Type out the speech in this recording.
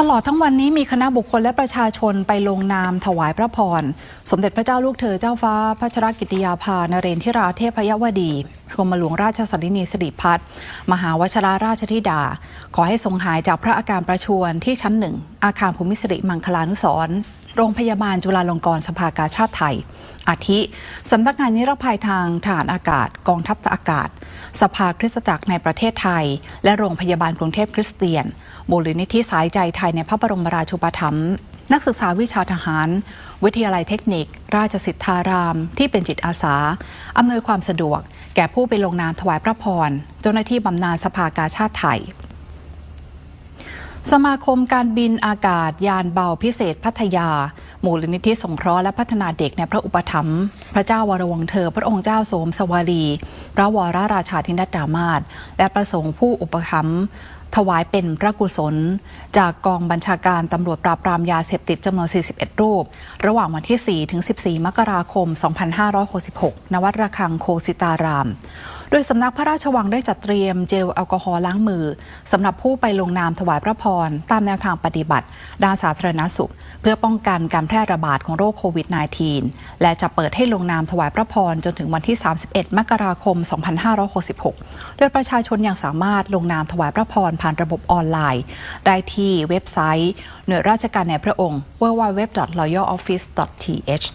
ตลอดทั้งวันนี้มีคณะบุคคลและประชาชนไปลงนามถวายพระพร สมเด็จพระเจ้าลูกเธอเจ้าฟ้าพัชรกิติยาภานเรนทิราเทพยวดีกรมหลวงราชสรินีสิริพัฒน์มหาวชราราชธิดา ขอให้ทรงหายจากพระอาการประชวรที่ชั้นหนึ่ง อาคารภูมิสิริมังคลานุสรโรงพยาบาลจุฬาลงกรณ์สภากาชาติไทย อาทิ สำนักงานนิรภัยทางทหารอากาศ กองทัพอากาศ สภาคริสตจักรในประเทศไทย และโรงพยาบาลกรุงเทพคริสเตียนมูลนิธิสายใจไทยในพระบรมราชูปถัมภ์นักศึกษาวิชาทหาร วิทยาลัยเทคนิค ราชสิทธาราม ที่เป็นจิตอาสา อำนวยความสะดวก แก่ผู้ไปลงนามถวายพระพร เจ้าหน้าที่บำนาญสภากาชาติไทย สมาคมการบินอากาศยานเบาพิเศษพัทยามูลนิธิสงเคราะห์และพัฒนาเด็กในพระอุปถัมภ์พระเจ้าวรวงเธอ พระองค์เจ้าโสมสวารี พระวรราชาธินัดดามาศและประสงค์ผู้อุปถัมภ์ถวายเป็นพระกุศล จากกองบัญชาการตำรวจปราบปรามยาเสพติดจำนวน 41 รูป ระหว่างวันที่ 4 ถึง 14 มกราคม 2566 ณ วัดระฆังโคสิตารามโดยสำนักพระราชวังได้จัดเตรียมเจลแอลกอฮอล์ล้างมือสำหรับผู้ไปลงนามถวายพระพร ตามแนวทางปฏิบัติด้านสาธารณสุข เพื่อป้องกันการแพร่ระบาดของโรคโควิด -19 และจะเปิดให้ลงนามถวายพระพร จนถึงวันที่ 31 มกราคม 2566 โดยประชาชนยังสามารถลงนามถวายพระพรผ่านระบบออนไลน์ ได้ที่เว็บไซต์ หน่วยราชการในพระองค์ www.loyaloffice.th